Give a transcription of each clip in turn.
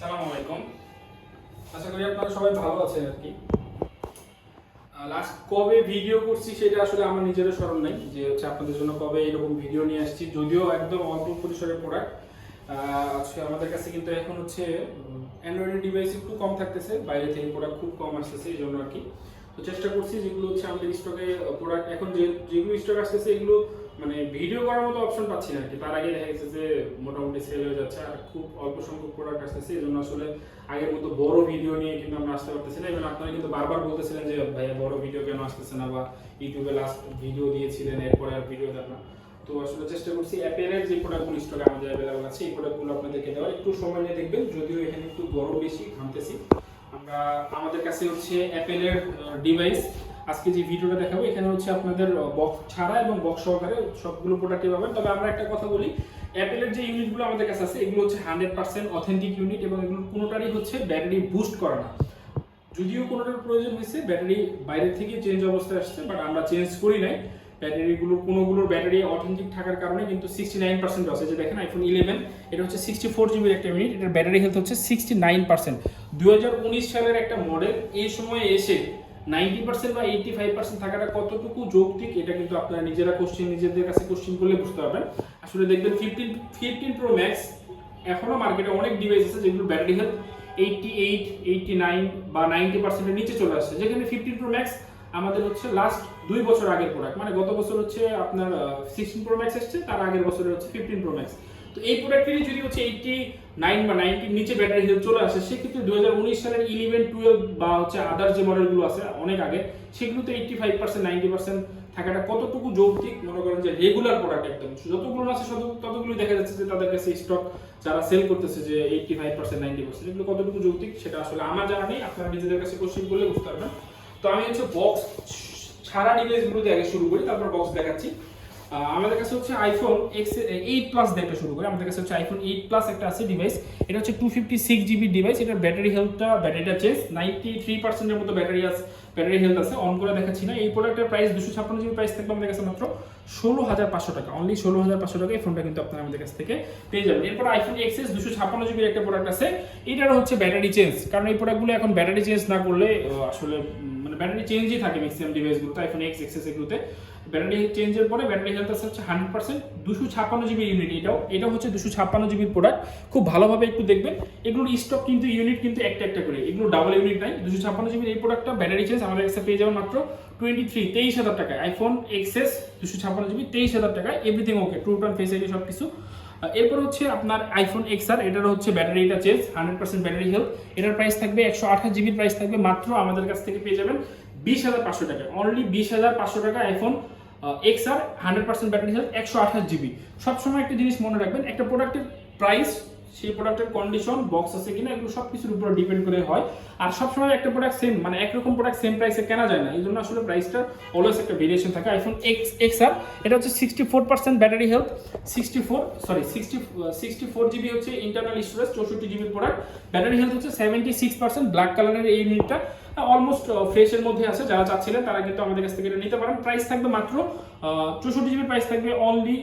সালাম আলাইকুম। আশা করি আপনারা সবাই ভালো আছেন আর কি। লাস্ট কবে ভিডিও করছি সেটা আসলে আমার নিজেরও স্মরণ নাই, যে হচ্ছে আপনাদের জন্য কবে এরকম ভিডিও নিয়ে আসছি, যদিও একদম অল্প পরিসরের প্রোডাক্ট আজকে আমাদের কাছে কিন্তু এখন হচ্ছে অ্যান্ড্রয়েড ডিভাইস একটু কম থাকতেছে, বাইরে থেকে প্রোডাক্ট খুব কম আসতেছে এই জন্য আর কি। তো চেষ্টা করছি যেগুলো হচ্ছে আমাদের স্টকে প্রোডাক্ট এখন যে, যেগুলো স্টক আসতেছে এগুলো মানে ভিডিও করার মতো অপশন পাচ্ছি না আর কি তার আগে দেখা গেছে যে মোটামুটি সেল হয়ে যাচ্ছে আর খুব অল্প সংখ্যক প্রোডাক্ট আসতেছে, এই জন্য আসলে আগের মতো বড় ভিডিও নিয়ে কিন্তু আমরা আসতে পারতেছি না। এবং আপনারা কিন্তু বারবার বলতেছিলেন যে, ভাইয়া, বড় ভিডিও কেন আসতেছে না? বা ইউটিউবে লাস্ট ভিডিও দিয়েছিলেন, এরপরে আর ভিডিও দেন না। তো আসলে চেষ্টা করছি অ্যাপেলের যে প্রোডাক্টগুলো স্টকে আমাদের অ্যাভেলেবল আছে, এই প্রোডাক্টগুলো আপনাদেরকে দেওয়ার। একটু সময় নিয়ে দেখবেন, যদিও এখানে একটু গরম বেশি, ঘামতেছি। আমরা, আমাদের কাছে হচ্ছে অ্যাপেলের ডিভাইস আজকে যে ভিডিওটা দেখাবো, এখানে হচ্ছে আপনাদের বক্স ছাড়া এবং বক্স সহকারে সবগুলো প্রোডাক্টই পাবেন তবে আমরা একটা কথা বলি অ্যাপেলের যে ইউনিটগুলো আমাদের কাছে আছে, এগুলো হচ্ছে হান্ড্রেড পার্সেন্ট অথেন্টিক ইউনিট এবং এগুলো কোনোটারই হচ্ছে ব্যাটারি বুস্ট করে না। যদিও কোনোটার প্রয়োজন হয়েছে ব্যাটারি বাইরে থেকে চেঞ্জ অবস্থায় আসছে বাট আমরা চেঞ্জ করি নাই। ব্যাটারিগুলো কোনোগুলোর ব্যাটারি অথেন্টিক থাকার কারণে কিন্তু সিক্সটি নাইন পার্সেন্ট আছে যে দেখেন আইফোন ইলেভেন এটা হচ্ছে সিক্সটি ফোর জিবির একটা ইউনিট এটার ব্যাটারি হেলথ হচ্ছে সিক্সটি নাইন পার্সেন্ট দু হাজার উনিশ সালের একটা মডেল এই সময়ে এসে নাইনটি পার্সেন্ট বা এইটি ফাইভ পার্সেন্ট থাকাটা কতটুকু যৌক্তিক, এটা কিন্তু আপনারা নিজেরা কোশ্চেন নিজেদের কাছে কোশ্চেন করলে বুঝতে পারবেন। আসলে দেখবেন ফিফটিন ফিফটিন প্রো ম্যাক্স এখনও মার্কেটে অনেক ডিভাইস আছে যেগুলো battery health eighty eight eighty nine বা নাইনটি পার্সেন্টের নিচে চলে আসছে। যেখানে ফিফটিন প্রো ম্যাক্স আমাদের হচ্ছে লাস্ট দুই বছর আগের প্রোডাক্ট মানে গত বছর হচ্ছে আপনার সিক্সটিন প্রো ম্যাক্স এসছে, তার আগের বছরে হচ্ছে ফিফটিন প্রো ম্যাক্স তো এই প্রোডাক্টেরই যদি হচ্ছে এইটটি নাইন বা নাইনটির নিচে ব্যাটারি হেলথ চলে আসে, সেক্ষেত্রে দু হাজার উনিশ সালের ইলেভেন টুয়েলভ বা হচ্ছে আদার যে মডেলগুলো আছে, অনেক আগে, সেগুলোতে eighty five percent ninety percent থাকাটা কতটুকু যৌক্তিক? মনে করেন যে রেগুলার প্রোডাক্ট একদম। যতগুলো আছে তত- ততগুলো দেখা যাচ্ছে যে তাদের কাছে স্টক যারা সেল করতেছে যে eighty five percent ninety percent এগুলো কতটুকু যৌক্তিক সেটা আসলে আমার জানা নেই, আপনারা নিজেদের কাছে কোশ্চেন করলে বুঝতে পারবেন। তো আমি হচ্ছে বক্স ডিভাইসগুলো দিয়ে আগে শুরু করি, তারপর বক্স দেখাচ্ছি। আমাদের কাছে হচ্ছে আইফোন এক্স এইট প্লাস দিয়ে একটা শুরু করি। আমাদের কাছে হচ্ছে আইফোন এইট প্লাস একটা আছে ডিভাইস এটা হচ্ছে two fifty six GB device এটার ব্যাটারি হেলথটা ব্যাটারিটা চেঞ্জ নাইনটি থ্রি পার্সেন্টের মতো ব্যাটারি আছে ব্যাটারি হেলথ আছে। অন করে দেখাচ্ছি না। এই প্রোডাক্টের প্রাইস দুশো ছাপ্পান্ন জিবি প্রাইস থাকবে আমাদের কাছে মাত্র ষোলো হাজার পাঁচশো টাকা। অনলি ষোলো হাজার পাঁচশো টাকা এই ফোনটা কিন্তু আপনারা আমাদের কাছ থেকে পেয়ে যাবেন। এরপর আইফোন এক্সএস দুশো ছাপ্পান্ন জিবির একটা প্রোডাক্ট আছে। এটারও হচ্ছে ব্যাটারি চেঞ্জ কারণ এই প্রোডাক্টগুলো এখন ব্যাটারি চেঞ্জ না করলে আসলে মানে ব্যাটারি চেঞ্জই থাকে ম্যাক্সিমাম ডিভাইসগুলোতে আইফোন এক্স এক্সএস এগুলোতে। ব্যাটারি চেঞ্জের পরে ব্যাটারি হেলথ আছে হচ্ছে হান্ড্রেড পার্সেন্ট, দুশো ছাপ্পান্ন জিবি ইউনিট এটাও এটাও হচ্ছে দুশো ছাপ্পান্ন জিবির প্রোডাক্ট খুব ভালোভাবে একটু দেখবেন, এগুলোর স্টক কিন্তু ইউনিট কিন্তু একটা একটা করে। এগুলো ডাবল ইউনিট নাই, দুশো ছাপ্পান্ন জিবির এই প্রোডাক্টটা ব্যাটারি চেঞ্জ আমাদের কাছে পেয়ে যাবেন মাত্র টোয়েন্টি থ্রি তেইশ হাজার টাকায়। আইফোন এক্সএস দুশো ছাপ্পান্ন জিবি, তেইশ হাজার টাকায়। Everything okay true tone face ID সব কিছু এরপর হচ্ছে আপনার আইফোন এক্সআর এটার হচ্ছে ব্যাটারিটা change hundred percent battery health এটার প্রাইস থাকবে একশো আঠাশ জিবির প্রাইস থাকবে মাত্র আমাদের কাছ থেকে পেয়ে যাবেন বিশ হাজার পাঁচশো টাকা অনলি বিশ হাজার পাঁচশো টাকা iPhone X R hundred percent battery health একশো আঠাশ জিবি সবসময় একটা জিনিস মনে রাখবেন, একটা প্রোডাক্টের প্রাইস সেই প্রোডাক্টের কন্ডিশন বক্স আছে কিনা, এগুলো সব কিছুর উপর ডিপেন্ড করে হয়। আর সবসময় একটা প্রোডাক্ট সেম মানে একরকম প্রোডাক্ট সেম প্রাইসে কেনা যায় না। এই জন্য আসলে প্রাইসটা অলওয়েজ একটা ভেরিয়েশন থাকে। আইফোন এক্স এক্স আর, এটা হচ্ছে sixty four percent battery health sixty four sorry sixty sixty four GB হচ্ছে ইন্টারনাল স্টোরেজ চৌষট্টি জিবি প্রোডাক্ট ব্যাটারি হেলথ হচ্ছে সেভেন্টি সিক্স পার্সেন্ট ব্ল্যাক কালারের এই ইউনিটটা অলমোস্ট ফ্রেশের মধ্যে আছে, যারা চাচ্ছিলেন তারা কিন্তু আমাদের কাছ থেকে এটা নিতে পারেন। প্রাইস থাকবে মাত্র চৌষট্টি জিবির প্রাইস থাকবে অনলি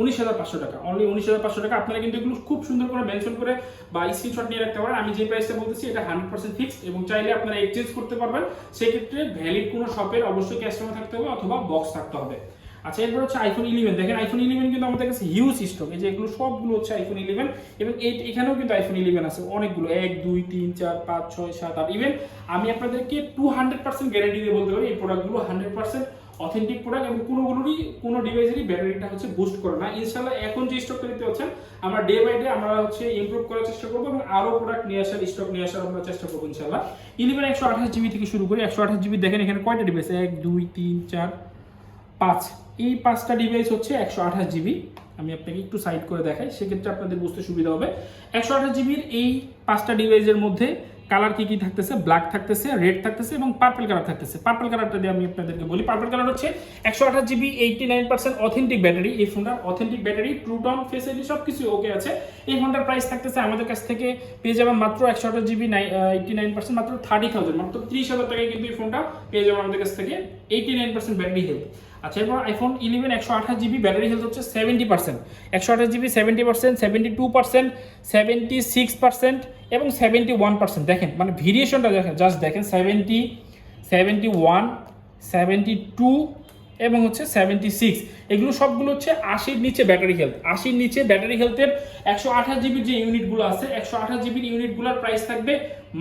উনিশ হাজার পাঁচশো টাকা অনলি উনিশ হাজার পাঁচশো টাকা। আপনারা কিন্তু এগুলো খুব সুন্দর করে মেনশন করে বা স্ক্রিনশট নিয়ে রাখতে পারেন। আমি যে প্রাইসটা বলতেছি, এটা হান্ড্রেড পার্সেন্ট ফিক্সড এবং চাইলে আপনারা এক্সচেঞ্জ করতে পারবেন। সেক্ষেত্রে ভ্যালিড কোনো শপের অবশ্যই ক্যাস্টমার থাকতে হবে অথবা বক্স থাকতে হবে। আচ্ছা এরপর হচ্ছে আইফোন ইলেভেন দেখেন আইফোন ইলেভেন কিন্তু আমাদের কাছে হিউজ স্টক এই যে এগুলো সবগুলো হচ্ছে আইফোন ইলেভেন এবং এই- এখানেও কিন্তু আইফোন ইলেভেন আছে। অনেকগুলো, এক, দুই, তিন, চার, পাঁচ, ছয়, সাত, আট ইভেন আমি আপনাদেরকে টু হান্ড্রেড পার্সেন্ট গ্যারেন্টি দিয়ে বলতে পারি, এই প্রোডাক্টগুলো হান্ড্রেড পার্সেন্ট অথেন্টিক প্রোডাক্ট এবং কোনোগুলোরই, কোনো ডিভাইসেরই ব্যাটারিটা হচ্ছে বুস্ট করে না। ইনশাল্লাহ এখন যে স্টকটা দিতে হচ্ছেন আমরা ডে বাই ডে আমরা হচ্ছে ইমপ্রুভ করার চেষ্টা করব এবং আরও প্রোডাক্ট নিয়ে আসার স্টক নিয়ে আসার আমরা চেষ্টা করব ইনশাল্লাহ ইলেভেন একশো আঠাশ জিবি থেকে শুরু করি একশো আঠাশ জিবি দেখেন এখানে কয়টা ডিভাইস এক, দুই, তিন, চার পাঁচ। এই পাঁচটা ডিভাইস হচ্ছে একশো আঠাশ জিবি আমি আপনাকে একটু সাইড করে দেখাই, সেক্ষেত্রে আপনাদের বুঝতে সুবিধা হবে। একশো আঠাশ জিবির এই পাঁচটা ডিভাইসের মধ্যে কালার কি কি থাকতেছে? ব্ল্যাক থাকতেছে রেড থাকতেছে এবং পার্পল কালার থাকতেছে। পার্পল কালারটা দিয়ে আমি আপনাদেরকে বলি পার্পল কালার হচ্ছে একশো আঠাশ GB eighty nine percent authentic battery এই ফোনটার অথেন্টিক ব্যাটারি ট্রুটন ফেসিলিটি সব কিছু ওকে আছে। এই ফোনটার প্রাইস থাকতেছে আমাদের কাছ থেকে পেয়ে যাবেন মাত্র একশো আঠাশ জিবি এইটি নাইন পার্সেন্ট মাত্র থার্টি থাউজেন্ড মাত্র ত্রিশ হাজার টাকায় কিন্তু এই ফোনটা পেয়ে যাবেন আমাদের কাছ থেকে eighty nine percent battery health আচ্ছা এরপর আইফোন ইলেভেন একশো আঠাশ জিবি ব্যাটারি হেলথ হচ্ছে সেভেন্টি পার্সেন্ট একশো আঠাশ GB seventy percent seventy two percent seventy six percent এবং সেভেন্টি ওয়ান পার্সেন্ট দেখেন মানে ভেরিয়েশনটা দেখেন জাস্ট দেখেন seventy seventy one seventy two এবং হচ্ছে সেভেন্টি সিক্স এগুলো সবগুলো হচ্ছে আশির নিচে ব্যাটারি হেলথ আশির নিচে ব্যাটারি হেলথের একশো আঠাশ জিবির যে ইউনিটগুলো আছে, একশো আঠাশ জিবির ইউনিটগুলোর প্রাইস থাকবে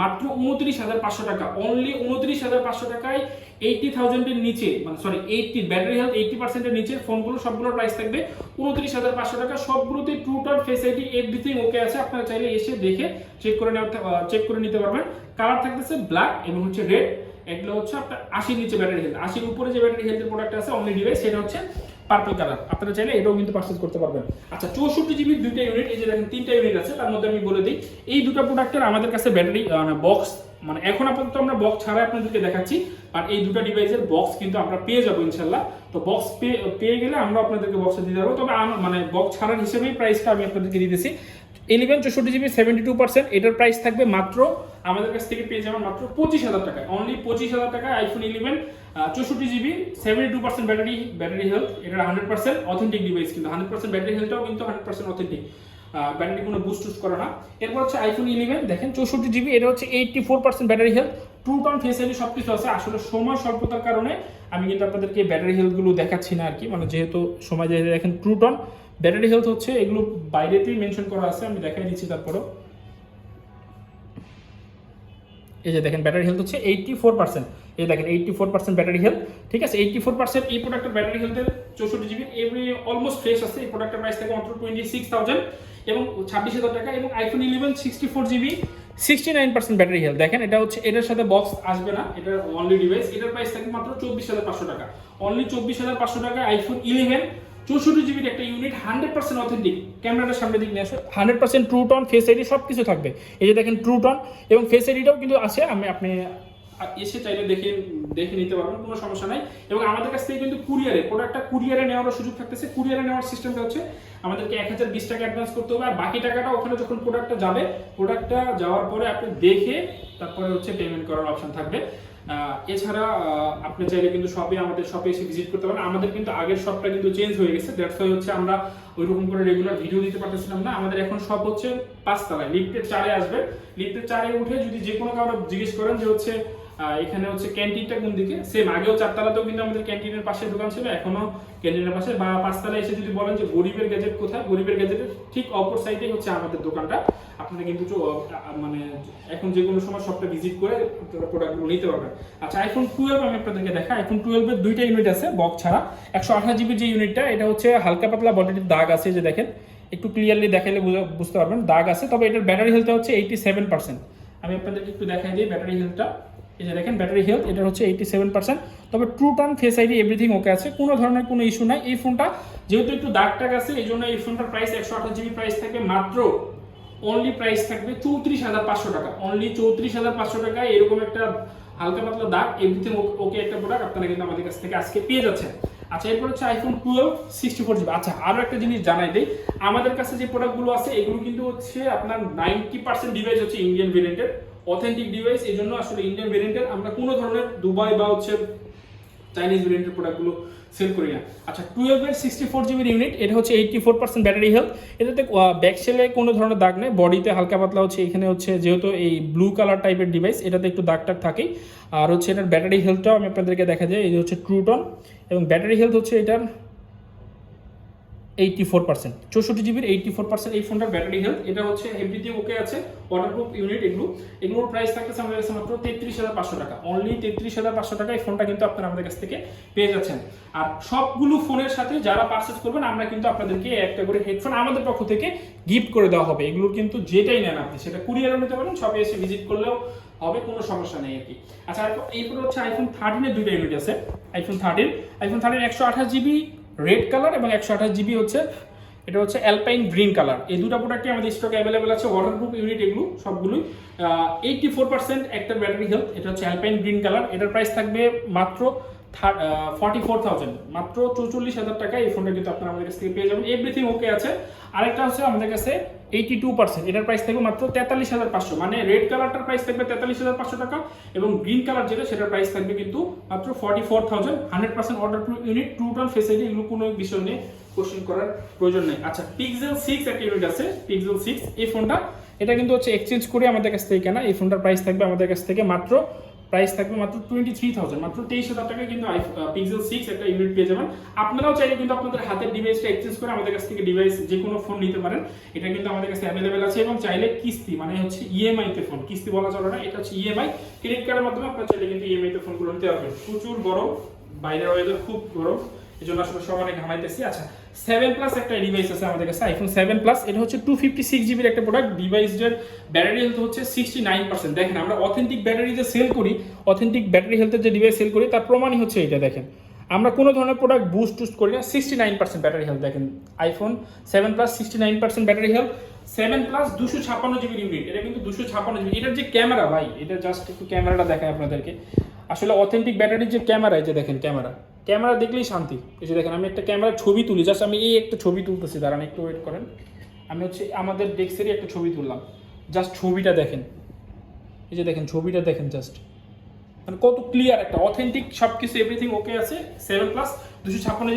মাত্র উনত্রিশ হাজার পাঁচশো টাকা। অনলি উনত্রিশ হাজার পাঁচশো টাকায় এইটি থাউজেন্ডের নিচে মানে sorry eighty battery health eighty পার্সেন্টের নিচে ফোনগুলো সবগুলোর প্রাইস থাকবে উনত্রিশ হাজার পাঁচশো টাকা। সবগুলোতে ট্রু টার ফেস আইডি এভরিথিং ওকে আছে। আপনারা চাইলে এসে দেখে চেক করে নেওয়া চেক করে নিতে পারবেন। কালার থাকতেছে ব্ল্যাক এবং হচ্ছে রেড এগুলো হচ্ছে আপনার আশির নিচে ব্যাটারি হেলথ আশির উপরে যে ব্যাটারি হেলথের প্রোডাক্ট আছে অনলি ডিভাইস সেটা হচ্ছে পার্পল কালার আপনারা চাইলে এটাও কিন্তু পারচেজ করতে পারবেন। আচ্ছা চৌষট্টি জিবির দুইটা ইউনিট এই যে দেখেন, তিনটা ইউনিট আছে, তার মধ্যে আমি বলে দিই, এই দুটো প্রোডাক্টের আমাদের কাছে ব্যাটারি বক্স মানে এখন আপাতত আমরা বক্স ছাড়া আপনাদেরকে দেখাচ্ছি, আর এই দুটো ডিভাইসের বক্স কিন্তু আমরা পেয়ে যাব ইনশাল্লাহ তো বক্স পেয়ে পেয়ে গেলে আমরা আপনাদেরকে বক্সে দিতে পারব তবে মানে বক্স ছাড়ার হিসেবেই প্রাইসটা আমি আপনাদেরকে দিতেছি ইলেভেন চৌষট্টি জিবি সেভেন্টি টু পার্সেন্ট এটার প্রাইস থাকবে মাত্র, আমাদের কাছ থেকে পেয়ে যাবেন মাত্র পঁচিশ হাজার টাকায়। অনলি পঁচিশ হাজার টাকায় আইফোন ইলেভেন চৌষট্টি GB seventy two percent battery battery health এটা হান্ড্রেড পার্সেন্ট অথেন্টিক ডিভাইস কিন্তু হান্ড্রেড পার্সেন্ট ব্যাটারি হেলথটাও কিন্তু হান্ড্রেড পার্সেন্ট অথেন্টিক ব্যাটারি কোনো বুস্ট টুস্ট করে না। এরপর হচ্ছে আইফোন ইলেভেন দেখেন চৌষট্টি জিবি এটা হচ্ছে eighty four percent battery health true tone face ID সব কিছু আছে, আসলে সময় স্বল্পতার কারণে আমি কিন্তু আপনাদেরকে ব্যাটারি হেলথগুলো দেখাচ্ছি না আর কি মানে যেহেতু সময় যেহেতু দেখেন ট্রুটন ব্যাটারি হেলথ হচ্ছে, এগুলো বাইরেতেই মেনশন করা আছে, আমি দেখাই দিচ্ছি তারপরও। এই যে দেখেন ব্যাটারি হেলথ হচ্ছে এইটটি ফোর পার্সেন্ট এই দেখেন eighty four percent battery health ঠিক আছে? এইটটি ফোর পার্সেন্ট এই প্রোডাক্টের ব্যাটারি হেলথের চৌষট্টি জিবি এমনি অলমোস্ট ফ্রেশ আছে, এই প্রোডাক্টের প্রাইস থাকে মাত্র টোয়েন্টি সিক্স থাউজেন্ড এবং ছাব্বিশ হাজার টাকা, এবং iPhone eleven sixty four GB sixty nine percent battery health দেখেন, এটা হচ্ছে, এটার সাথে বক্স আসবে না, এটা অনলি ডিভাইস এটার প্রাইস থাকে মাত্র চব্বিশ হাজার পাঁচশো টাকা। অনলি চব্বিশ হাজার পাঁচশো টাকা আইফোন ইলেভেন চৌষট্টি জিবির একটা ইউনিট হান্ড্রেড পার্সেন্ট অথেন্টিক ক্যামেরাটার সামনে দিক নিয়ে আসে। Hundred percent true tone face ID সব কিছু থাকবে। এই যে দেখেন ট্রু টন এবং ফেস আইডিটাও কিন্তু আছে, আমি আপনি এসে চাইলে দেখে দেখে নিতে পারবেন, কোনো সমস্যা নাই। এবং আমাদের কাছ থেকে কিন্তু কুরিয়ারে প্রোডাক্টটা কুরিয়ারে নেওয়ার সুযোগ থাকতেছে। কুরিয়ারে নেওয়ার সিস্টেমটা হচ্ছে, আমাদেরকে এক হাজার বিশ টাকা অ্যাডভান্স করতে হবে। আর বাকি টাকাটা ওখানে যখন প্রোডাক্টটা যাবে প্রোডাক্টটা যাওয়ার পরে আপনি দেখে তারপরে হচ্ছে পেমেন্ট করার অপশন থাকবে। এছাড়া আপনি চাইলে কিন্তু শপে আমাদের শপে এসে ভিজিট করতে পারেন। আমাদের কিন্তু আগের শপটা কিন্তু চেঞ্জ হয়ে গেছে। দ্যাটস ওয়াই হচ্ছে আমরা ওই রকম করে রেগুলার ভিডিও দিতে পারতেছিলাম না। আমাদের এখন শপ হচ্ছে পাঁচতলায়। লিফটের চারে আসবে। লিফটের চারে উঠে যদি যে কোনো কারও জিজ্ঞেস করেন যে হচ্ছে এখানে হচ্ছে ক্যান্টিনটা কোন দিকে? সেম আগেও চারতলাতেও কিন্তু আমাদের ক্যান্টিনের পাশে দোকান ছিল। এখনও ক্যান্টিনের পাশে বা পাঁচতলায় এসে যদি বলেন যে গরিবের গ্যাজেট কোথায়? গরিবের গ্যাজেটের ঠিক অপর সাইডে হচ্ছে আমাদের দোকানটা। আপনারা কিন্তু মানে এখন যে কোনো সময় সবটা ভিজিট করে প্রোডাক্টগুলো নিতে পারবেন। আচ্ছা আইফোন টুয়েলভ আমি আপনাদেরকে দেখা আইফোন টুয়েলভের দুইটা ইউনিট আছে বক্স ছাড়া। একশো আঠাশ জিবির যে ইউনিটটা এটা হচ্ছে হালকা পাতলা বডিটির দাগ আছে যে দেখেন। একটু ক্লিয়ারলি দেখাইলে বুঝতে পারবেন, দাগ আছে। তবে এটার ব্যাটারি হেলথটা হচ্ছে এইটি সেভেন পার্সেন্ট আমি আপনাদেরকে একটু দেখাই দিই ব্যাটারি হেলথটা এই যে দেখেন ব্যাটারি হেলথ এটা হচ্ছে এইটি সেভেন পার্সেন্ট তবে true tone face ID everything okay আছে। কোনো ধরনের কোনো ইস্যু নাই। এই ফোনটা যেহেতু একটু দাগ টাগ আছে, এই জন্য এই ফোনটার প্রাইস একশো আঠাশ জিবি প্রাইস থাকে মাত্র অনলি প্রাইস থাকবে চৌত্রিশ হাজার পাঁচশো টাকা। অনলি চৌত্রিশ হাজার পাঁচশো টাকায় এরকম একটা হালকা পাতলা দাগ এভরিথিং ওকে একটা প্রোডাক্ট আপনারা কিন্তু আমাদের কাছ থেকে আজকে পেয়ে যাচ্ছেন। আচ্ছা এরপর হচ্ছে iPhone twelve sixty four GB আচ্ছা আরও একটা জিনিস জানাই দিই, আমাদের কাছে যে প্রোডাক্টগুলো আছে, এগুলো কিন্তু হচ্ছে আপনার নাইনটি পার্সেন্ট ডিভাইস হচ্ছে ইন্ডিয়ান ভেরিয়েন্টের অথেন্টিক ডিভাইস এই জন্য আসলে ইন্ডিয়ান ভেরিয়েন্টের আমরা কোনো ধরনের দুবাই বা হচ্ছে চাইনিজ ভেরিয়েন্টের প্রোডাক্টগুলো সেল করি না। আচ্ছা টুয়েলভের সিক্সটি ফোর জিবির ইউনিট এটা হচ্ছে eighty four percent battery health এটাতে ব্যাক সেলে কোনো ধরনের দাগ নেই বডিতে হালকা পাতলা হচ্ছে, এখানে হচ্ছে যেহেতু এই ব্লু কালার টাইপের ডিভাইস এটাতে একটু দাগ টাগ থাকেই। আর হচ্ছে এটার ব্যাটারি হেলথটাও আমি আপনাদেরকে দেখা যায়, এই হচ্ছে ট্রুটন এবং ব্যাটারি হেলথ হচ্ছে এটার এইটটি ফোর পার্সেন্ট চৌষট্টি জিবির এইটটি ফোর পার্সেন্ট এই ফোনটার ব্যাটারি হেলথ এটা হচ্ছে এভরিথিং ওকে আছে ওয়াটারপ্রুফ ইউনিট এগুলো। এগুলোর প্রাইস থাকতেছে আমাদের কাছে মাত্র তেত্রিশ হাজার পাঁচশো টাকা। অনলি তেত্রিশ হাজার পাঁচশো টাকা এই ফোনটা কিন্তু আপনারা আমাদের কাছ থেকে পেয়ে যাচ্ছেন। আর সবগুলো ফোনের সাথে যারা পারচেস করবেন, আমরা কিন্তু আপনাদেরকে একটা করে হেডফোন আমাদের পক্ষ থেকে গিফট করে দেওয়া হবে। এগুলোর কিন্তু যেটাই নেন আপনি, সেটা কুরিয়ারও নিতে পারেন সবে এসে ভিজিট করলেও হবে, কোনো সমস্যা নেই আর কি। আচ্ছা এরপর হচ্ছে আইফোন থার্টিনের দুইটা ইউনিট আছে। আইফোন থার্টিন আইফোন থার্টিন একশো আঠাশ জিবি রেড কালার এবং একশো আঠাশ জিবি হচ্ছে, এটা হচ্ছে অ্যালপাইন গ্রিন কালার। এই দুটো প্রোডাক্টই আমাদের স্টকে অ্যাভেলেবেল আছে ওয়াটারপ্রুফ ইউনিট এগুলো, সবগুলোই। এইটটি ফোর পার্সেন্ট একটা ব্যাটারি হেলথ এটা হচ্ছে অ্যালপাইন গ্রিন কালার। এটার প্রাইস থাকবে মাত্র ফর্টি ফোর থাউজেন্ড মাত্র চৌচল্লিশ হাজার টাকা এই ফোনটা কিন্তু আপনারা আমাদের কাছ থেকে পেয়ে যাবেন। এভরিথিং ওকে আছে। আরেকটা হচ্ছে আমাদের কাছে এইটি টু পার্সেন্ট এটার প্রাইস থাকবে মাত্র তেতাল্লিশ হাজার পাঁচশো। মানে রেড কালারটার প্রাইস থাকবে তেতাল্লিশ হাজার পাঁচশো টাকা এবং গ্রিন কালার যেটা, সেটার প্রাইস থাকবে কিন্তু মাত্র forty four thousand hundred percent order two unit true tone facility এগুলো কোনো বিষয় নিয়ে কোশ্চেন করার প্রয়োজন নেই। আচ্ছা পিক্সেল সিক্স একটা ইউনিট আছে পিক্সেল সিক্স এই ফোনটা এটা কিন্তু হচ্ছে এক্সচেঞ্জ করে আমাদের কাছ থেকে কেনা। এই ফোনটার প্রাইস থাকবে আমাদের কাছ থেকে মাত্র প্রাইস থাকবে মাত্র টোয়েন্টি থ্রি থাউজেন্ড মাত্র তেইশ হাজার টাকায় কিন্তু পিক্সেল সিক্স একটা ইউনিট পেয়ে যাবেন। আপনারাও চাইলে কিন্তু আপনাদের হাতের ডিভাইসটা এক্সচেঞ্জ করে আমাদের কাছ থেকে ডিভাইস যে কোনো ফোন নিতে পারেন। এটা কিন্তু আমাদের কাছে অ্যাভেলেবেল আছে এবং চাইলে কিস্তি মানে হচ্ছে ইএমআই তে ফোন কিস্তি বলা চলে না, এটা হচ্ছে ইএমআই ক্রেডিট কার্ডের মাধ্যমে আপনারা চাইলে কিন্তু ইএমআই তে ফোনগুলো নিতে পারবেন। প্রচুর গরম, বাইরের ওয়েদার খুব গরম এই জন্য আসলে সব অনেক ঘামাইতেছি। আচ্ছা সেভেন প্লাস একটা ডিভাইস আছে আমাদের কাছে আইফোন সেভেন প্লাস এটা হচ্ছে টু ফিফটি সিক্স জিবির একটা প্রোডাক্ট ডিভাইসের ব্যাটারি হেলথ হচ্ছে সিক্সটি নাইন পার্সেন্ট দেখেন, আমরা অথেন্টিক ব্যাটারি যে সেল করি অথেন্টিক ব্যাটারি হেলথের যে ডিভাইস সেল করি, তার প্রমাণই হচ্ছে এটা দেখেন। আমরা কোনো ধরনের প্রোডাক্ট বুস্ট টুস্ট করি না sixty nine percent battery health দেখেন iPhone seven plus sixty nine percent battery health seven plus দুশো ছাপ্পান্ন জিবির ইউনিট এটা কিন্তু দুশো ছাপ্পান্ন জিবি এটার যে ক্যামেরা ভাই, এটা জাস্ট একটু ক্যামেরাটা দেখায় আপনাদেরকে। আসলে অথেন্টিক ব্যাটারির যে ক্যামেরা এই যে দেখেন ক্যামেরা ক্যামেরা দেখলেই শান্তি। এই যে দেখেন, আমি একটা ক্যামেরার ছবি তুলি জাস্ট আমি এই একটা ছবি তুলতেছি, দাঁড়ান একটু ওয়েট করেন। আমি হচ্ছে আমাদের ডেস্কেরই একটা ছবি তুললাম। জাস্ট ছবিটা দেখেন। এই যে দেখেন, ছবিটা দেখেন জাস্ট মানে কত ক্লিয়ার একটা অথেন্টিক সব কিছু এভরিথিং ওকে আছে সেভেন প্লাস দুশো ছাপ্পান্ন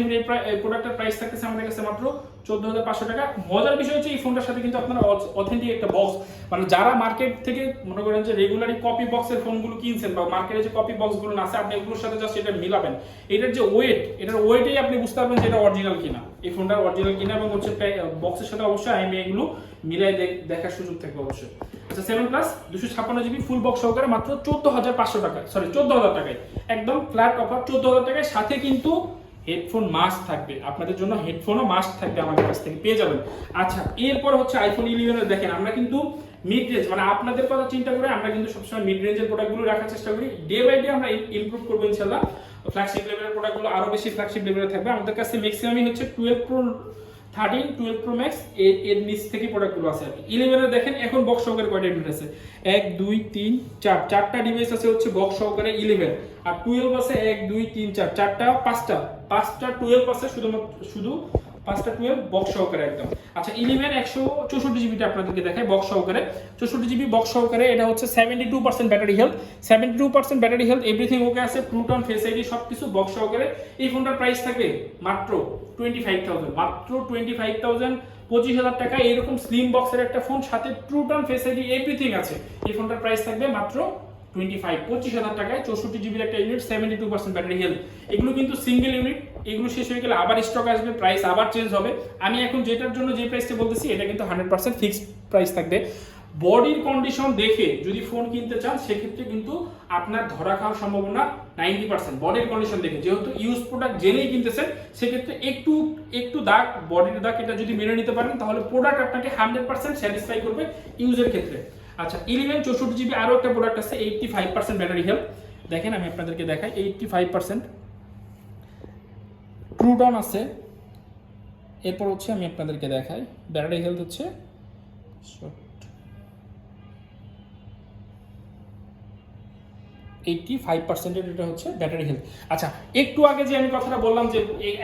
এই প্রোডাক্টের প্রাইস থাকতেছে আমাদের কাছে মাত্র চোদ্দ হাজার পাঁচশো টাকা। মজার বিষয় হচ্ছে এই ফোনটার সাথে কিন্তু আপনারা অথেন্টিক একটা বক্স মানে যারা মার্কেট থেকে মনে করেন যে রেগুলারই কপি বক্সের ফোনগুলো কিনছেন বা মার্কেটে যে কপি বক্সগুলো আছে, আপনি এগুলোর সাথে জাস্ট এটা মিলাবেন। এটার যে ওয়েট এটার ওয়েটেই আপনি বুঝতে পারবেন যে এটা অরিজিনাল কিনা। এই ফোনটার অরিজিনাল কিনা এবং হচ্ছে বক্সের সাথে অবশ্যই আমি এগুলো মিলাই দেখ- দেখার সুযোগ থাকবে অবশ্যই। আচ্ছা সেভেন প্লাস দুশো ছাপ্পান্ন জিবি ফুল বক্স সহকারে মাত্র চোদ্দ হাজার পাঁচশো টাকা সরি চোদ্দ হাজার টাকায়। একদম ফ্ল্যাট অফার চোদ্দ হাজার টাকায়। সাথে কিন্তু হেডফোন মাস্ট থাকবে। আপনাদের জন্য হেডফোনও মাস্ট থাকবে আমাদের কাছ থেকে। পেয়ে যাবেন। আচ্ছা এরপর হচ্ছে আইফোন ইলেভেনের দেখেন, আমরা কিন্তু মিড রেঞ্জ মানে আপনাদের কথা চিন্তা করে আমরা কিন্তু সবসময় মিড রেঞ্জের প্রোডাক্টগুলো রাখার চেষ্টা করি। ডে বাই ডে আমরা ইমপ্রুভ করব ইনশাল্লাহ ফ্ল্যাগশিপ লেভেলের প্রোডাক্টগুলো আরও বেশি ফ্ল্যাগশিপ লেভেলে থাকবে। আমাদের কাছে ম্যাক্সিমামই হচ্ছে twelve pro thirteen twelve pro max এর এর নিচ থেকে প্রোডাক্টগুলো আছে আর কি। ইলেভেনে দেখেন এখন বক্স সহকারে কয়টা ইউনিট আছে? এক, দুই, তিন, চার। চারটা ডিভাইস আছে হচ্ছে বক্স সহকারে ইলেভেন আর টুয়েলভ আছে এক, দুই, তিন, চার। চারটা, পাঁচটা। পাঁচটা টুয়েলভ আছে শুধুমাত্র শুধু পাঁচটা টুয়েলভ বক্স সহকারে একদম। আচ্ছা ইলেভেন একশো চৌষট্টি জিবিটা আপনাদেরকে দেখায় বক্স সহকারে। চৌষট্টি জিবি বক্স সহকারে, এটা হচ্ছে seventy two percent battery health seventy two percent battery health everything okay আছে প্রুটন ফেস আইডি সব কিছু বক্স সহকারে। এই ফোনটার প্রাইস থাকবে মাত্র টোয়েন্টি ফাইভ থাউজেন্ড মাত্র টোয়েন্টি ফাইভ থাউজেন্ড পঁচিশ হাজার টাকা। এরকম স্লিম বক্সের একটা ফোন সাথে ট্রুটন ফেস আইডি এভরিথিং আছে। এই ফোনটার প্রাইস থাকবে মাত্র টোয়েন্টি ফাইভ পঁচিশ হাজার টাকায়। চৌষট্টি জিবির একটা unit seventy two percent battery health এগুলো কিন্তু সিঙ্গেল ইউনিট এগুলো শেষ হয়ে গেলে আবার স্টক আসবে প্রাইস আবার চেঞ্জ হবে। আমি এখন যেটার জন্য যে প্রাইসটা বলতেছি, এটা কিন্তু হান্ড্রেড পার্সেন্ট ফিক্সড প্রাইস থাকবে। বডির কন্ডিশন দেখে যদি ফোন কিনতে চান, সেক্ষেত্রে কিন্তু আপনার ধরা খাওয়ার সম্ভাবনা নাইনটি পার্সেন্ট বডির কন্ডিশন দেখে। যেহেতু ইউজ প্রোডাক্ট জেনেই কিনতেছেন, সেক্ষেত্রে একটু একটু দাগ বডির দাগ এটা যদি মেনে নিতে পারেন, তাহলে প্রোডাক্ট আপনাকে হান্ড্রেড পার্সেন্ট স্যাটিসফাই করবে ইউজের ক্ষেত্রে। আচ্ছা ইলেভেন চৌষট্টি জিবি আরও একটা প্রোডাক্ট আছে eighty five percent battery health দেখেন, আমি আপনাদেরকে দেখাই এইটটি ফাইভ পার্সেন্ট ট্রুডন আছে। এরপর হচ্ছে আমি আপনাদেরকে দেখাই। ব্যাটারি হেলথ হচ্ছে এইটটি ফাইভ পার্সেন্টের এটা হচ্ছে ব্যাটারি হেলথ আচ্ছা একটু আগে যে আমি কথাটা বললাম যে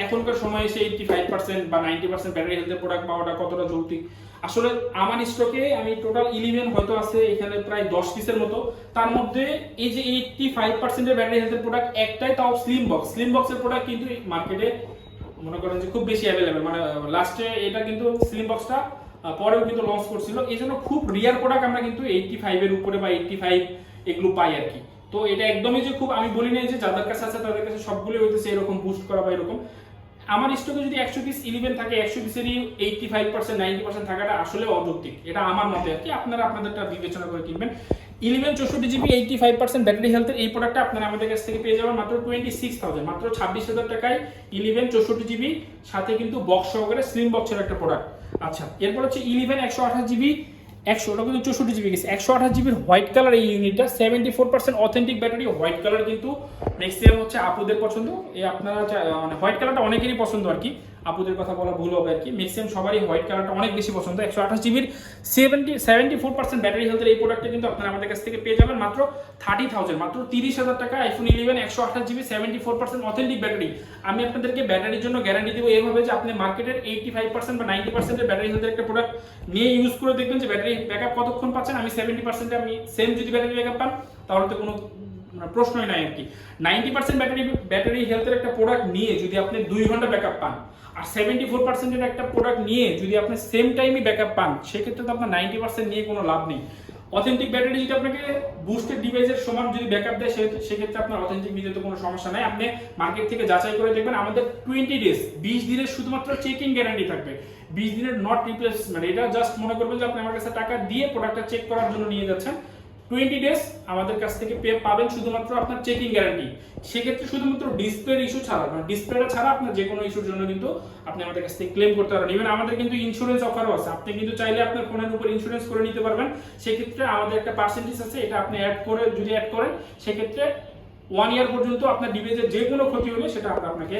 এখনকার সময়ে এসে এইটটি ফাইভ পার্সেন্ট বা নাইনটি পার্সেন্ট ব্যাটারি হেলথের প্রোডাক্ট পাওয়াটা কতটা যৌক্তিক আসলে আমার স্টকে আমি টোটাল ইলেভেন হয়তো আছে এখানে প্রায় দশ পিসের মতো। তার মধ্যে এই যে এইটটি ফাইভ পার্সেন্টের ব্যাটারি হেলথের প্রোডাক্ট একটাই তাও স্লিম বক্স স্লিম বক্সের প্রোডাক্ট কিন্তু মার্কেটে মনে করেন যে খুব বেশি অ্যাভেলেবেল মানে লাস্টে এটা কিন্তু স্লিম বক্সটা পরেও কিন্তু লঞ্চ করছিল। এই জন্য খুব রিয়ার প্রোডাক্ট আমরা কিন্তু এইটটি ফাইভের উপরে বা এইটটি ফাইভ এগুলো পাই আর কি। তো এটা একদমই যে খুব, আমি বলি নাই যে যাদের কাছে আছে তাদের কাছে সবগুলোই হইতেছে এরকম বুস্ট করা বা এরকম। আমার স্টকে যদি একশো পিস ইলেভেন থাকে, একশো পিসেরই eighty five percent ninety percent থাকাটা আসলে অযৌক্তিক। এটা আমার মতে আর কি। আপনারা আপনাদেরটা বিবেচনা করে কিনবেন। ইলেভেন চৌষট্টি GB eighty five percent battery হেলথের এই প্রোডাক্টটা আপনারা আমাদের কাছ থেকে পেয়ে যাবেন মাত্র টোয়েন্টি সিক্স থাউজেন্ড মাত্র ছাব্বিশ হাজার টাকায় ইলেভেন চৌষট্টি জিবি সাথে কিন্তু বক্স সহকারে স্লিম বক্সের একটা প্রোডাক্ট আচ্ছা এরপর হচ্ছে ইলেভেন একশো আঠাশ জিবি একশো, ওটা কিন্তু চৌষট্টি জিবি গেছে। একশো আঠাশ জিবির হোয়াইট কালার এই ইউনিটটা seventy four percent authentic battery white colour কিন্তু ম্যাক্সিমাম হচ্ছে আপুদের পছন্দ। এই আপনারা মানে হোয়াইট কালারটা অনেকেরই পছন্দ আর কি। আপুদের কথা বলা ভুল হবে আর কি। ম্যাক্সিমাম সবারই হোয়াইট কালারটা অনেক বেশি পছন্দ। একশো আঠাশ জিবির seventy seventy four percent battery হেলথের এই প্রোডাক্টটা কিন্তু আপনারা আমাদের কাছ থেকে পেয়ে যাবেন। মাত্র থার্টি থাউজেন্ড মাত্র তিরিশ হাজার টাকা আইফোন ইলেভেন একশো আঠাশ GB seventy four percent authentic battery আমি আপনাদেরকে ব্যাটারির জন্য গ্যারান্টি দেবো এইভাবে যে আপনি মার্কেটের এইটি ফাইভ পার্সেন্ট বা নাইনটি পার্সেন্টের ব্যাটারি হেলথের একটা প্রোডাক্ট নিয়ে ইউজ করে দেখবেন যে ব্যাটারি ব্যাকআপ কতক্ষণ পাচ্ছেন। আমি সেভেন্টি পার্সেন্টে আমি সেম যদি ব্যাটারি ব্যাকআপ পান, তাহলে তো কোনো মানে প্রশ্নই নাই আর কি। নাইনটি পার্সেন্ট ব্যাটারি ব্যাটারি হেলথের একটা প্রোডাক্ট নিয়ে যদি আপনি দুই ঘণ্টা ব্যাকআপ পান আর সেভেন্টি ফোর পার্সেন্টের একটা প্রোডাক্ট নিয়ে যদি আপনি সেম টাইমই ব্যাকআপ পান, সেক্ষেত্রে তো আপনার নাইনটি পার্সেন্ট নিয়ে কোনো লাভ নেই। অথেন্টিক ব্যাটারি যদি আপনাকে বুস্টেড ডিভাইসের সমান যদি ব্যাকআপ দেয় সেক্ষেত্রে আপনার অথেন্টিক নিতে তো কোনো সমস্যা নাই। আপনি মার্কেট থেকে যাচাই করে দেখবেন, আমাদের টোয়েন্টি ডেজ বিশ দিনের শুধুমাত্র চেকিং গ্যারান্টি থাকবে। বিশ দিনের নট রিপ্লেসমেন্ট এটা জাস্ট মনে করবেন যে আপনি আমার কাছে টাকা দিয়ে প্রোডাক্টটা চেক করার জন্য নিয়ে যাচ্ছেন। টোয়েন্টি ডেজ আমাদের কাছ থেকে পে পাবেন শুধুমাত্র আপনার চেকিং গ্যারান্টি। সেক্ষেত্রে শুধুমাত্র ডিসপ্লের ইস্যু ছাড়া মানে ডিসপ্লেটা ছাড়া আপনার যে কোনো ইস্যুর জন্য কিন্তু আপনি আমাদের কাছ থেকে ক্লেম করতে পারেন ইভেন আমাদের কিন্তু ইন্স্যুরেন্স অফারও আছে। আপনি কিন্তু চাইলে আপনার ফোনের উপর ইন্স্যুরেন্স করে নিতে পারবেন। সেক্ষেত্রে আমাদের একটা পার্সেন্টেজ আছে, এটা আপনি অ্যাড করে, যদি অ্যাড করেন, সেক্ষেত্রে ওয়ান ইয়ার পর্যন্ত আপনার ডিভাইসের যে কোনো ক্ষতি হলে সেটা আমরা আপনাকে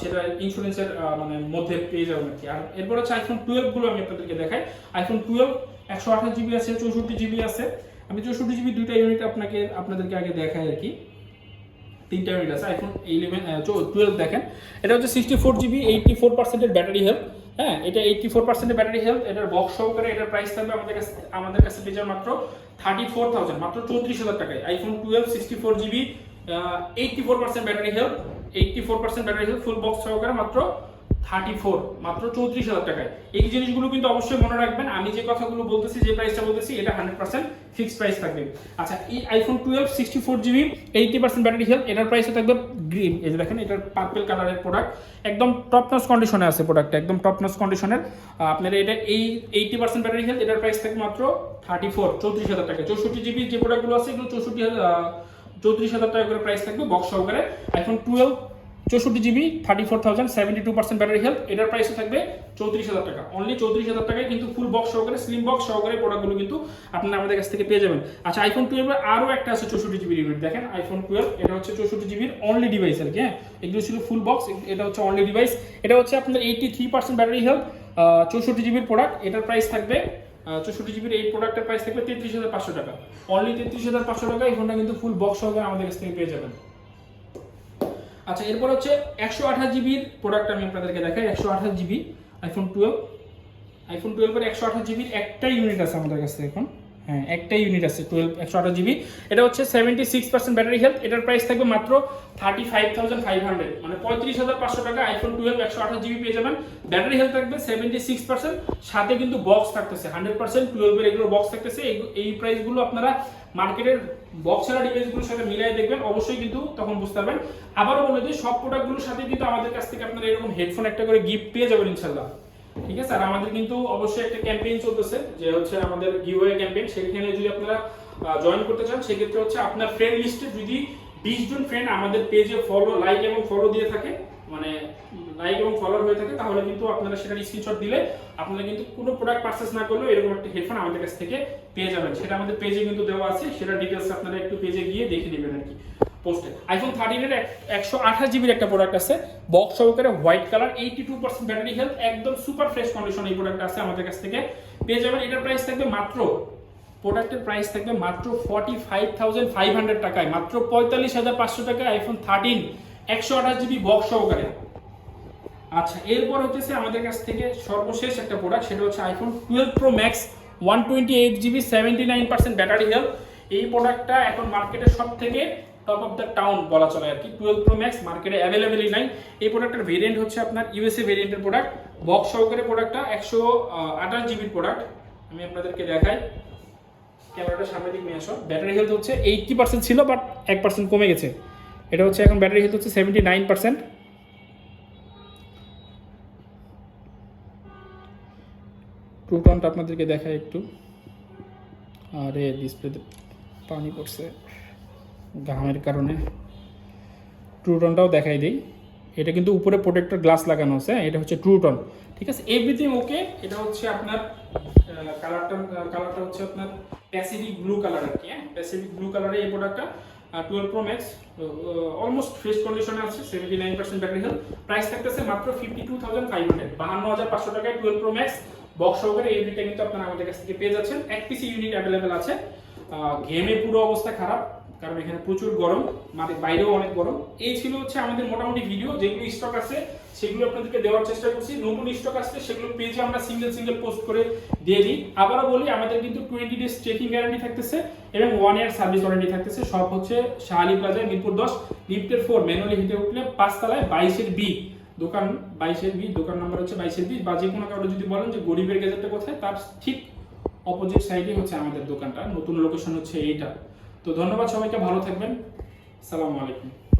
সেটা ইন্স্যুরেন্সের মানে মধ্যে পেয়ে যাবেন আর কি। আর এরপর হচ্ছে আইফোন টুয়েলভগুলো আমি আপনাদেরকে দেখাই। আইফোন টুয়েলভ একশো আঠাশ জিবি আছে, চৌষট্টি জিবি আছে। আমি চৌষট্টি জিবি দুইটা ইউনিট আপনাকে, আপনাদেরকে আগে দেখাই আর কি। তিনটা ইউনিট আছে আইফোন ইলেভেন টুয়েলভ দেখেন। এটা হচ্ছে sixty four GB eighty four পার্সেন্টের ব্যাটারি হেলথ হ্যাঁ? এটা এইটটি ফোর পার্সেন্টের ব্যাটারি হেলথ এটার বক্স সহকারে এটার প্রাইস থাকবে আমাদের কাছে আমাদের কাছে পেয়ে মাত্র থার্টি ফোর থাউজেন্ড মাত্র চৌত্রিশ হাজার টাকায়। IPhone twelve sixty four GB eighty four percent battery health eighty four percent battery health full box সহকারে মাত্র থার্টি ফোর মাত্র চৌত্রিশ হাজার টাকায়। এই জিনিসগুলো কিন্তু অবশ্যই মনে রাখবেন। আমি যে কথাগুলো বলতেছি, যে প্রাইসটা বলতেছি, এটা হান্ড্রেড পার্সেন্ট ফিক্সড প্রাইস থাকবে। আচ্ছা এই iPhone twelve sixty four GB eighty percent battery health এটার প্রাইসে থাকবে গ্রিন এই যে দেখেন, এটার পার্পেল কালারের প্রোডাক্ট একদম টপ নস কন্ডিশনে আছে প্রোডাক্টটা একদম টপ নস কন্ডিশনের আপনার এটা এই এইটি পার্সেন্ট ব্যাটারি হেলথ এটার প্রাইস থাকবে মাত্র থার্টি ফোর চৌত্রিশ হাজার টাকা চৌষট্টি জিবি যে প্রোডাক্টগুলো আছে, এগুলো চৌষট্টি হাজার চৌত্রিশ হাজার টাকা করে প্রাইস থাকবে বক্স সহকারে। আইফোন টুয়েলভ চৌষট্টি GB thirty four thousand seventy two percent battery health এটার প্রাইসও থাকবে চৌত্রিশ হাজার টাকা। অনলি চৌত্রিশ হাজার টাকায় কিন্তু ফুল বক্স সহকারে স্লিম বক্স সহকারে প্রোডাক্টগুলো কিন্তু আপনারা আমাদের কাছ থেকে পেয়ে যাবেন। আচ্ছা আইফোন টুয়েলভের আরও একটা আছে চৌষট্টি জিবি ইউনিট দেখেন আইফোন টুয়েলভ এটা হচ্ছে চৌষট্টি জিবির অনলি ডিভাইস আর কি হ্যাঁ? এগুলো ছিল ফুল বক্স এটা হচ্ছে অনলি ডিভাইস এটা হচ্ছে আপনার eighty three percent battery health চৌষট্টি জিবির প্রোডাক্ট এটার প্রাইস থাকবে চৌষট্টি জিবির এই প্রোডাক্টের প্রাইস থাকবে তেত্রিশ হাজার পাঁচশো টাকা। অনলি তেত্রিশ হাজার পাঁচশো টাকা এই ফোনটা কিন্তু ফুল বক্স সহকারে আমাদের কাছ থেকে পেয়ে যাবেন। আচ্ছা এরপর হচ্ছে একশো আঠাশ জিবির প্রোডাক্ট আমি আপনাদেরকে দেখাই, একশো আঠাশ জিবি আইফোন টুয়েলভ আইফোন টুয়েলভের একশো আঠাশ জিবির একটাই ইউনিট আছে আমাদের কাছে এখন। হ্যাঁ একটাই ইউনিট আছে টুয়েলভ একশো আঠাশ জিবি এটা হচ্ছে seventy six percent battery health এটার প্রাইস থাকবে মাত্র thirty five thousand five hundred মানে পঁয়ত্রিশ হাজার পাঁচশো টাকা আইফোন টুয়েলভ একশো আঠাশ জিবি পেয়ে যাবেন। ব্যাটারি হেলথ থাকবে সেভেন্টি সিক্স পার্সেন্ট সাথে কিন্তু বক্স থাকতেছে হান্ড্রেড পার্সেন্ট টুয়েলভের এগুলো বক্স থাকতেছে। এই- এই প্রাইসগুলো আপনারা মার্কেটের বক্স ছাড়া ডিভাইসগুলোর সাথে মিলাই দেখবেন। অবশ্যই কিন্তু তখন বুঝতে পারবেন। আবারও বলে দিই, সব প্রোডাক্টগুলোর সাথে কিন্তু আমাদের কাছ থেকে আপনারা এরকম হেডফোন একটা করে গিফট পেয়ে যাবেন ইনশাল্লাহ ঠিক আছে? আর আমাদের কিন্তু অবশ্যই একটা ক্যাম্পেইন চলতেছে, যে হচ্ছে আমাদের গিভওয়ে ক্যাম্পেইন সেখানে যদি আপনারা জয়েন করতে চান, সেক্ষেত্রে হচ্ছে আপনার ফ্রেন্ড লিস্টে যদি বিশ জন ফ্রেন্ড আমাদের পেজে ফলো লাইক এবং ফলো দিয়ে থাকে মানে লাইক এবং ফলোয়ার হয়ে থাকে, তাহলে কিন্তু আপনারা সেটার স্ক্রিনশট দিলে আপনারা কিন্তু কোনো প্রোডাক্ট পারচেস না করলেও এরকম একটা হেডফোন আমাদের কাছ থেকে পেয়ে যাবেন। সেটা আমাদের পেজে কিন্তু দেওয়া আছে, সেটা ডিটেলস আপনারা একটু পেজে গিয়ে দেখে নেবেন আর কি। পোস্টে আইফোন থার্টিনের একশো আঠাশ জিবির একটা প্রোডাক্ট আছে। বক্স সহকারে white colour eighty two percent battery health একদম সুপার ফ্রেশ কন্ডিশন এই প্রোডাক্ট আছে আমাদের কাছ থেকে। পেয়ে যাবেন, এটার প্রাইস থাকবে মাত্র প্রোডাক্টের প্রাইস থাকবে মাত্র forty five thousand five hundred টাকায়। মাত্র পঁয়তাল্লিশ হাজার পাঁচশো টাকায় আইফোন থার্টিন একশো আঠাশ জিবি বক্স সহকারে। আচ্ছা এরপর হচ্ছে আমাদের কাছ থেকে সর্বশেষ একটা প্রোডাক্ট সেটা হচ্ছে iPhone twelve pro max one twenty eight GB seventy nine percent battery health এই প্রোডাক্টটা এখন মার্কেটের সব থেকে টপ অফ দ্য টাউন বলা চলে আর কি। টুয়েলভ প্রো ম্যাক্স মার্কেটে অ্যাভেলেবেলই নাই। এই প্রোডাক্টের ভেরিয়েন্ট হচ্ছে আপনার ইউএসএ ভেরিয়েন্টের প্রোডাক্ট বক্স সহকারে প্রোডাক্টটা একশো আঠাশ জিবির প্রোডাক্ট আমি আপনাদেরকে দেখাই। ক্যামেরাটা সামনের দিক নিয়ে আসো। ব্যাটারি হেলথ হচ্ছে এইটটি পার্সেন্ট ছিল বাট এক পার্সেন্ট কমে গেছে। এটা হচ্ছে এখন ব্যাটারি হেলথ হচ্ছে সেভেন্টি নাইন পার্সেন্ট প্রোটনটা আপনাদেরকে দেখায় একটু। আরে ডিসপ্লেতে পানি পড়ছে। ঘামের কারণে। ট্রুটনটাও দেখাই দিই। এটা কিন্তু উপরে প্রোটেক্টর গ্লাস লাগানো আছে? এটা হচ্ছে ট্রুটন ঠিক আছে এভরিথিং ওকে এটা হচ্ছে আপনার কালারটা কালারটা হচ্ছে আপনার প্যাসিফিক ব্লু কালার আর কি হ্যাঁ? প্যাসিফিক ব্লু কালারের এই প্রোডাক্টটা twelve pro max almost fresh কন্ডিশনে আছে seventy nine percent battery health price থাকতেছে মাত্র fifty two thousand five hundred বাহান্ন হাজার পাঁচশো টাকায় টুয়েলভ প্রো ম্যাক্স বক্স সহকারে এই ইউনিটটা কিন্তু আপনারা আমাদের কাছ থেকে পেয়ে যাচ্ছেন। এক পিসি ইউনিট অ্যাভেলেবেল আছে। গেমে পুরো অবস্থা খারাপ। কারণ এখানে প্রচুর গরম মানে বাইরেও অনেক গরম। এই ছিল হচ্ছে আমাদের মোটামুটি ভিডিও যেগুলো স্টক আছে, সেগুলো আপনাদেরকে দেওয়ার চেষ্টা করছি। নতুন স্টক আসলে সেগুলো পেজে আমরা সিঙ্গেল সিঙ্গেল পোস্ট করে দিয়ে দিই। আবারও বলি, আমাদের কিন্তু টোয়েন্টি ডেজ চেকিং গ্যারান্টি থাকতেছে এবং ওয়ান ইয়ার সার্ভিস ওয়ারেন্টি থাকতেছে। সব হচ্ছে শাহালি প্লাজা, মিরপুর দশ, লিফটের ফোর ম্যানুয়ালি হেঁটে উঠলে পাঁচতলায় বাইশের বি দোকান বাইশের বি দোকান নাম্বার হচ্ছে বাইশের বি বা যে কোনো কারও যদি বলেন যে গরিবের গেজেটটা কোথায়, তার ঠিক অপোজিট সাইডে হচ্ছে আমাদের দোকানটা। নতুন লোকেশন হচ্ছে এইটা। তো ধন্যবাদ সবাইকে ভালো থাকবেন। সালামু আলাইকুম।